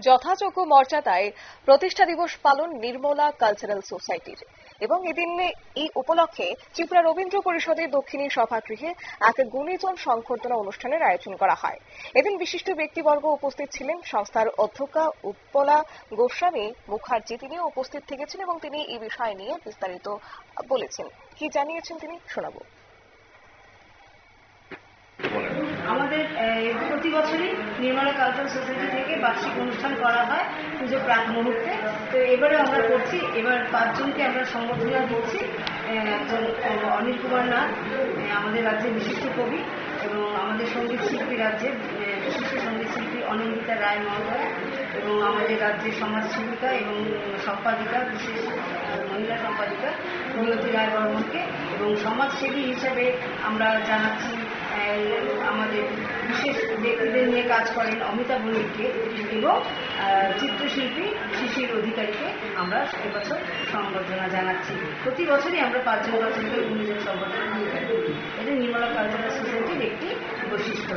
যথাযোগ্য মর্যাদায় প্রতিষ্ঠা দিবস পালন নির্মলা কালচারাল সোসাইটির। এবং এদিন এই উপলক্ষে ত্রিপুরা রবীন্দ্র পরিষদের দক্ষিণী সভাগৃহে এক গুণীজন সংবর্ধনা অনুষ্ঠানের আয়োজন করা হয়। এদিন বিশিষ্ট ব্যক্তিবর্গ উপস্থিত ছিলেন সংস্থার অধ্যক্ষা উৎপলা গোস্বামী মুখার্জি। তিনিও উপস্থিত থেকেছেন এবং তিনি এই বিষয় নিয়ে বিস্তারিত বলেছেন। কি জানিয়েছেন তিনি? শোনাবো। আমাদের প্রতি বছরই নির্মলা কালচারাল সোসাইটি থেকে বার্ষিক অনুষ্ঠান করা হয় পুজো প্রাক মুহূর্তে। তো এবারে আমরা করছি, এবার পাঁচজনকে আমরা সংবর্ধনা দিচ্ছি একজন অনিল কুমার নাথ আমাদের রাজ্যের বিশিষ্ট কবি এবং আমাদের সংগীত শিল্পী রাজ্যের বিশিষ্ট সংগীত শিল্পী অনিন্দিতা রায় মহোদয় এবং আমাদের রাজ্যের সমাজ সেবিকা এবং সম্পাদিকা, বিশেষ মহিলা সম্পাদিকা নিয়তি রায় বর্মনকে এবং সমাজসেবী হিসাবে আমরা জানাচ্ছি আমাদের বিশেষ ব্যক্তিদের নিয়ে কাজ করেন অমিতা বণিককে এবং চিত্রশিল্পী শিশির অধিকারীকে আমরা এবছর সংবর্ধনা জানাচ্ছি। প্রতি বছরই আমরা পাঁচজন পাঁচজনকে গুণীজন সংবর্ধনা দিয়ে থাকি। এটা নির্মলা কালচারাল সোসাইটির একটি বৈশিষ্ট্য।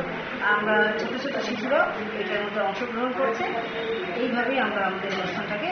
আমরা ছোট ছোট শিশুরাও এটার মধ্যে অংশগ্রহণ করছে। এইভাবেই আমরা আমাদের অনুষ্ঠানটাকে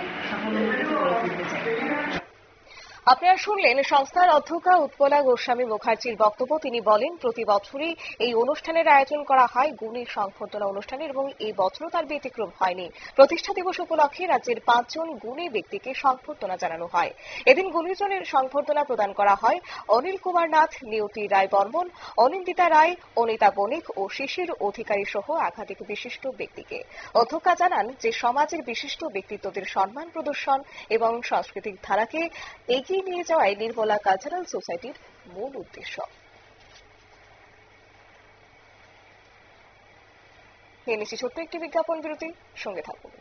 আপনারা শুনলেন সংস্থার অধ্যক্ষা উৎপলা গোস্বামী মুখার্জির বক্তব্য। তিনি বলেন, প্রতি বছরই এই অনুষ্ঠানের আয়োজন করা হয়। গুণী সংবর্ধনা অনুষ্ঠানের এবং এই বছরও তার ব্যতিক্রম হয়নি। প্রতিষ্ঠা দিবস উপলক্ষে রাজ্যের পাঁচজন গুণী ব্যক্তিকে সংবর্ধনা জানানো হয়। এদিন গুণীজনের সংবর্ধনা প্রদান করা হয়। অনিল কুমার নাথ, নিয়তি রায় বর্মন, অনিন্দিতা রায়, অনিতা বণিক ও শিশির অধিকারী সহ একাধিক বিশিষ্ট ব্যক্তিকে। অধ্যক্ষা জানান যে, সমাজের বিশিষ্ট ব্যক্তিত্বদের সম্মান প্রদর্শন এবং সাংস্কৃতিক ধারাকে এগিয়ে নিয়ে যাওয়াই নির্মলা কালচারাল সোসাইটির মূল উদ্দেশ্য। নিয়ে নিচ্ছি ছোট্ট একটি বিজ্ঞাপন বিরতি, সঙ্গে থাকুন।